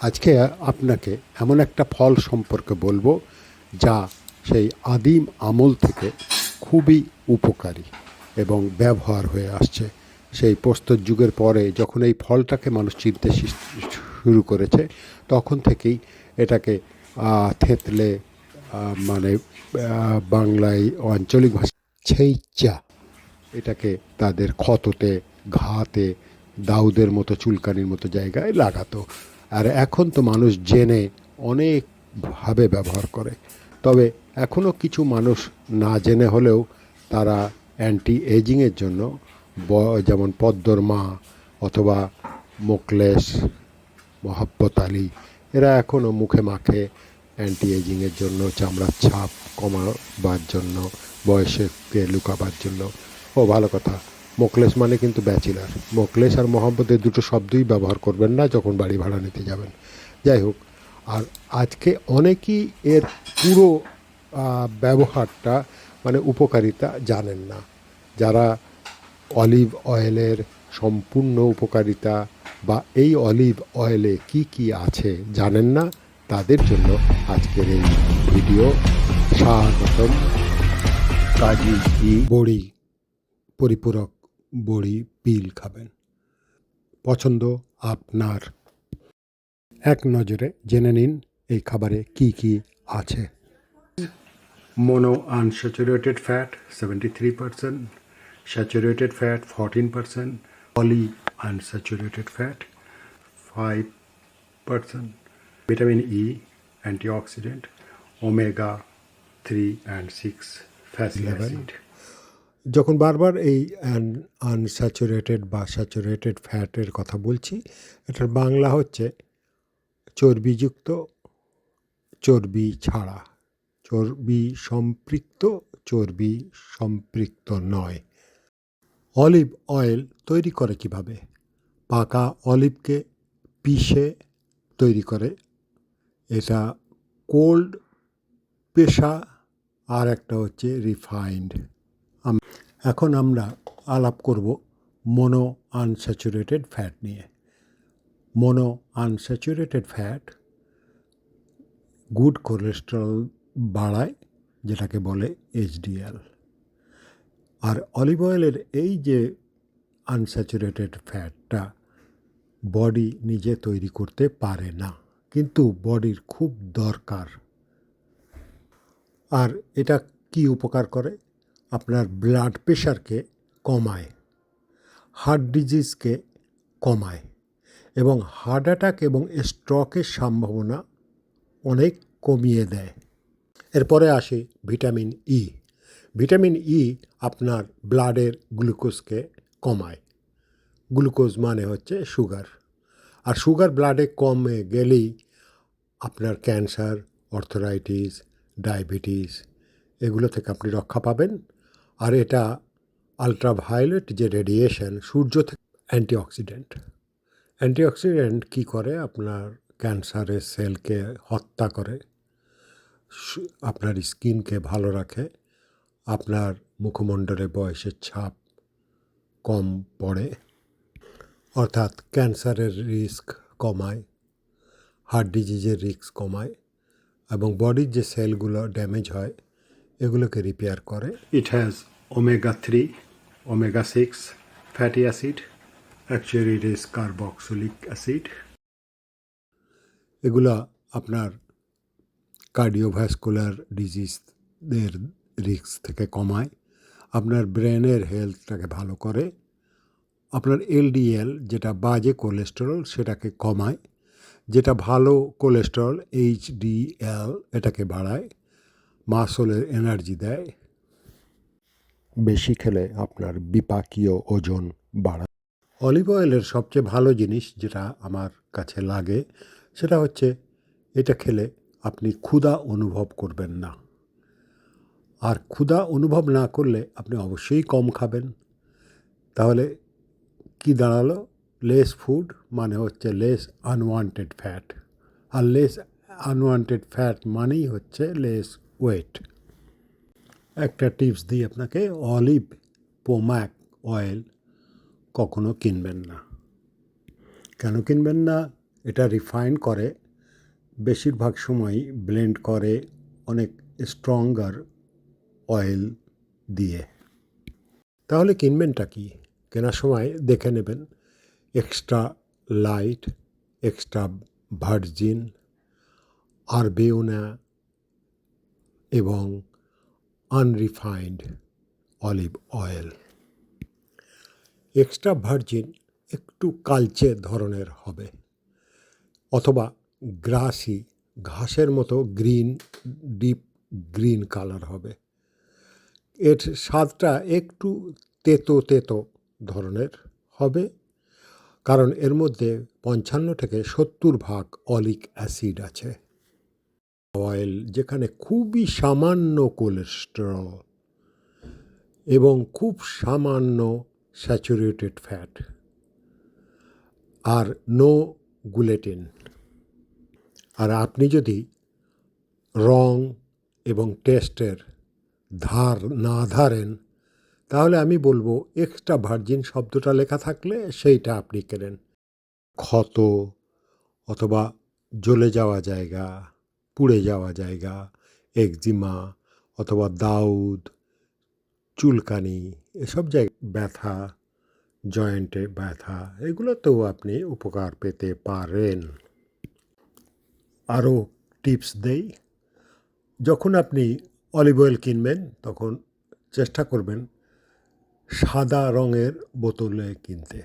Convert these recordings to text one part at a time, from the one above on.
আজকে আপনাকে এমন একটা ফল সম্পর্কে বলব যা সেই আদিম আমল থেকে খুবই উপকারী এবং ব্যবহার হয়ে আসছে। সেই প্রস্তর যুগের পরে যখন এই ফলটাকে মানুষ চিনতে শুরু করেছে, তখন থেকেই এটাকে থেতলে মানে বাংলায় আঞ্চলিক ভাষা ছেইচা এটাকে তাদের ক্ষততে, ঘাতে, দাউদের মতো, চুলকানির মতো জায়গায় লাগাতো। আর এখন তো মানুষ জেনে অনেকভাবে ব্যবহার করে। তবে এখনও কিছু মানুষ না জেনে হলেও তারা অ্যান্টি এজিংয়ের জন্য যেমন পদ্মর মা অথবা মোকলেশ, মহাব্বত আলী, এরা এখনও মুখে মাখে অ্যান্টি এজিংয়ের জন্য, চামড়ার ছাপ কমাবার জন্য, বয়সকে লুকাবার জন্য। ও, ভালো কথা। মোকলেশ মানে কিন্তু ব্যাচিলার। মোকলেশ আর মহাব্বতের দুটো শব্দই ব্যবহার করবেন না যখন বাড়ি ভাড়া নিতে যাবেন। যাই হোক, আর আজকে অনেকেই এর পুরো ব্যবহারটা মানে উপকারিতা জানেন না। যারা অলিভ অয়েলের সম্পূর্ণ উপকারিতা বা এই অলিভ অয়েলে কি কি আছে জানেন না, তাদের জন্য আজকের এই ভিডিও। স্বাগতম। কাজী বড়ি, পরিপূরক। বড়ি বিল খাবেন। পছন্দ আপনার। এক নজরে জেনে নিন এই খাবারে কি কি আছে। Monounsaturated fat seventy three percent saturated fat fourteen percent polyunsaturated fat five percent vitamin E antioxidant omega three and six facility যখন বারবার এই আনস্যাচুরেটেড বা স্যাচুরেটেড ফ্যাটের কথা বলছি, এটার বাংলা হচ্ছে চর্বিযুক্ত, চর্বি ছাড়া। চর্বি সম্পৃক্ত চর্বি সম্পৃক্ত নয়। অলিভ অয়েল তৈরি করে কীভাবে? পাকা অলিভকে পিষে তৈরি করে। এটা কোল্ড পেশা, আর একটা হচ্ছে রিফাইন্ড। এখন আমরা আলাপ করব মনো আনস্যাচুরেটেড ফ্যাট নিয়ে। মনো আনস্যাচুরেটেড ফ্যাট গুড কোলেস্টেরল বাড়ায়, যেটাকে বলে এইচডিএল আর অলিভ অয়েলের এই যে আনস্যাচুরেটেড ফ্যাটটা বডি নিজে তৈরি করতে পারে না, কিন্তু বডির খুব দরকার। আর এটা কি উপকার করে? আপনার ব্লাড প্রেশারকে কমায় হার্ট ডিজিজকে কমায় এবং হার্ট অ্যাটাক এবং স্ট্রোকের সম্ভাবনা অনেক কমিয়ে দেয়। এরপরে আসে ভিটামিন ই ভিটামিন ই আপনার ব্লাডের গ্লুকোজকে কমায়। গ্লুকোজ মানে হচ্ছে সুগার আর সুগার ব্লাডে কমে গেলেই আপনার ক্যান্সার অর্থোরাইটিস ডায়াবেটিস এগুলো থেকে আপনি রক্ষা পাবেন। আর এটা আলট্রাভায়োলেট যে রেডিয়েশন সূর্য থেকে অ্যান্টিঅক্সিডেন্ট অ্যান্টিঅক্সিডেন্ট কী করে? আপনার ক্যান্সারের সেলকে হত্যা করে আপনার স্কিনকে ভালো রাখে, আপনার মুখমণ্ডলে বয়সের ছাপ কম পড়ে, অর্থাৎ ক্যান্সারের রিস্ক কমায় হার্ট ডিজিজের রিস্ক কমায় এবং বডির যে সেলগুলো ড্যামেজ হয় এগুলোকে রিপেয়ার করে। It has omega three omega six fatty acid actually it is carboxylic acid এগুলো আপনার কার্ডিওভ্যাসকুলার ডিজিজদের রিস্ক থেকে কমায়। আপনার ব্রেনের হেলথটাকে ভালো করে। আপনার এলডিএল যেটা বাজে কোলেস্টেরল সেটাকে কমায়। যেটা ভালো কোলেস্টেরল এইচডিএল এটাকে বাড়ায়। মাসলের এনার্জি দেয়। বেশি খেলে আপনার বিপাকীয় ওজন বাড়ায় অলিভ অয়েলের সবচেয়ে ভালো জিনিস যেটা আমার কাছে লাগে সেটা হচ্ছে এটা খেলে আপনি ক্ষুধা অনুভব করবেন না। আর ক্ষুধা অনুভব না করলে আপনি অবশ্যই কম খাবেন। তাহলে কি দাঁড়াল? লেস ফুড মানে হচ্ছে লেস আনওয়ান্টেড ফ্যাট আর লেস আনওয়ান্টেড ফ্যাট মানেই হচ্ছে লেস ওয়েট একটা টিপস দিই আপনাকে, অলিভ পোম্যাক অয়েল কখনো কিনবেন না। কেন কিনবেন না? এটা রিফাইন করে, বেশিরভাগ সময়ই ব্লেন্ড করে অনেক স্ট্রঙ্গার অয়েল দিয়ে। তাহলে কিনবেনটা কি? কেনার সময় দেখে নেবেন। এক্সট্রা লাইট, এক্সট্রা ভার্জিন আরবেওনা এবং unrefined olive oil extra virgin একটু কালচে ধরনের হবে, অথবা গ্রাসি ঘাসের মতো গ্রিন ডিপ গ্রিন কালার হবে। এর স্বাদটা একটু তেতো তেতো ধরনের হবে, কারণ এর মধ্যে পঞ্চান্ন থেকে সত্তর ভাগ অলিক অ্যাসিড আছে। অয়েল যেখানে খুবই সামান্য কোলেস্টেরল এবং খুব সামান্য স্যাচুরেটেড ফ্যাট আর নো গুলেটিন আর আপনি যদি রং এবং টেস্টের ধার না ধারেন, তাহলে আমি বলব এক্সট্রা ভার্জিন শব্দটা লেখা থাকলে সেইটা আপনি কেনেন। ক্ষত অথবা জ্বলে যাওয়া জায়গা। পুড়ে যাওয়া জায়গা, একজিমা অথবা দাউদ, চুলকানি, এসব জায়গায় ব্যথা জয়েন্টে ব্যথা, এগুলোতেও আপনি উপকার পেতে পারেন। আরও টিপস দেই, যখন আপনি অলিভ অয়েল কিনবেন, তখন চেষ্টা করবেন সাদা রঙের বোতলে কিনতে।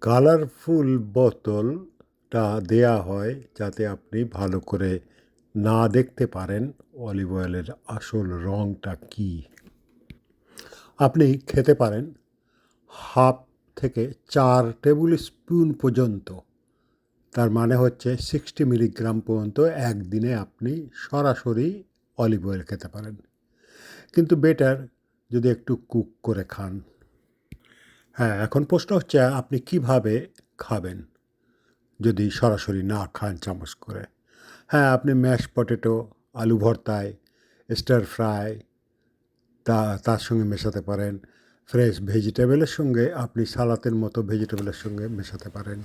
কালারফুল বোতলটা দেয়া হয় যাতে আপনি ভালো করে না দেখতে পারেন অলিভ অয়েলের আসল রঙটা কী। আপনি খেতে পারেন হাফ থেকে চার টেবিল স্পুন পর্যন্ত। তার মানে হচ্ছে সিক্সটি মিলিগ্রাম পর্যন্ত একদিনে আপনি সরাসরি অলিভ অয়েল খেতে পারেন। কিন্তু বেটার যদি একটু কুক করে খান। হ্যাঁ এখন প্রশ্ন হচ্ছে আপনি কীভাবে খাবেন? যদি সরাসরি না খান চামচ করে। হ্যাঁ আপনি ম্যাশ পটেটো আলু ভর্তায় স্টার ফ্রাই তা, তার সঙ্গে মেশাতে পারেন। ফ্রেশ ভেজিটেবলের সঙ্গে আপনি সালাতের মতো ভেজিটেবলের সঙ্গে মেশাতে পারেন।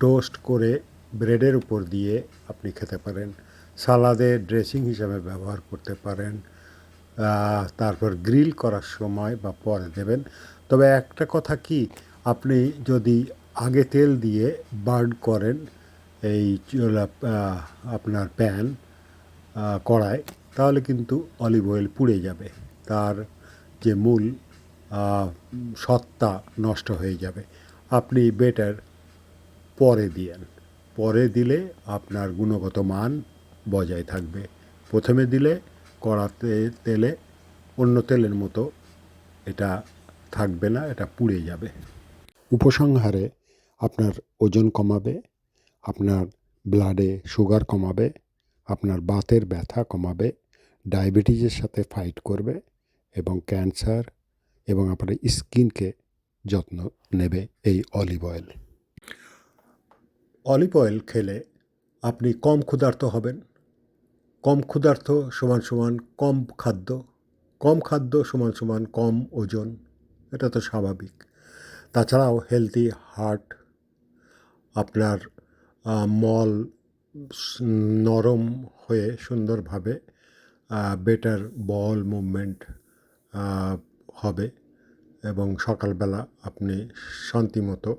টোস্ট করে ব্রেডের উপর দিয়ে আপনি খেতে পারেন। সালাদে ড্রেসিং হিসাবে ব্যবহার করতে পারেন। তারপর গ্রিল করার সময় বা পরে দেবেন। তবে একটা কথা কি, আপনি যদি আগে তেল দিয়ে বার্ন করেন এই আপনার প্যান কড়ায় তাহলে কিন্তু অলিভ অয়েল পুড়ে যাবে। তার যে মূল সত্তা নষ্ট হয়ে যাবে। আপনি বেটার পরে দিয়েন। পরে দিলে আপনার গুণগত মান বজায় থাকবে। প্রথমে দিলে কড়াতে তেলে অন্য তেলের মতো এটা থাকবে না, এটা পুড়ে যাবে। উপসংহারে আপনার ওজন কমাবে আপনার ব্লাডে সুগার কমাবে, আপনার বাতের ব্যথা কমাবে ডায়াবেটিসের সাথে ফাইট করবে এবং ক্যান্সার এবং আপনার স্কিনকে যত্ন নেবে এই অলিভ অয়েল অলিভ অয়েল খেলে আপনি কম ক্ষুধার্ত হবেন। কম ক্ষুধার্ত সমান সমান কম খাদ্য কম খাদ্য সমান সমান কম ওজন, এটা তো স্বাভাবিক। তাছাড়াও হেলদি হার্ট আপনার মল নরম হয়ে সুন্দরভাবে বেটার বল মুভমেন্ট হবে এবং সকালবেলা আপনি শান্তিমতো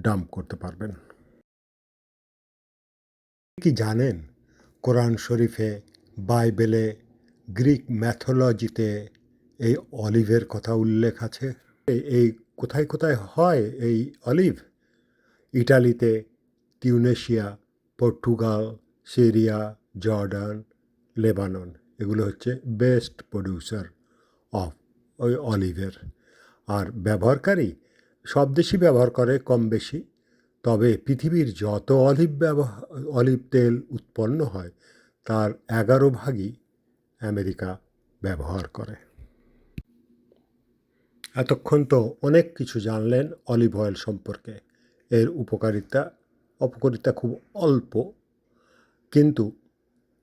ডাম্প করতে পারবেন। কি জানেন? কোরআন শরীফে বাইবেলে গ্রিক ম্যাথোলজিতে এই অলিভের কথা উল্লেখ আছে। এই- কোথায় কোথায় হয় এই অলিভ? ইটালিতে Tunisia Portugal, Syria, Jordan, Lebanon, এগুলো হচ্ছে বেস্ট প্রডিউসার অফ ওই অলিভের আর ব্যবহারকারী সব দেশই ব্যবহার করে কম বেশি, তবে পৃথিবীর যত অলিভ ব্যবহার অলিভ তেল উৎপন্ন হয়, তার এগারো ভাগই আমেরিকা ব্যবহার করে। এতক্ষণ তো অনেক কিছু জানলেন অলিভ অয়েল সম্পর্কে। এর উপকারিতা, অপকারিতা খুব অল্প, কিন্তু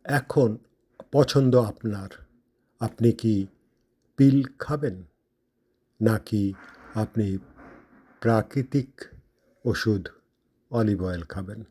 এখন পছন্দ আপনার। আপনি কি পিল খাবেন? নাকি আপনি প্রাকৃতিক ওষুধ অলিভ অয়েল খাবেন?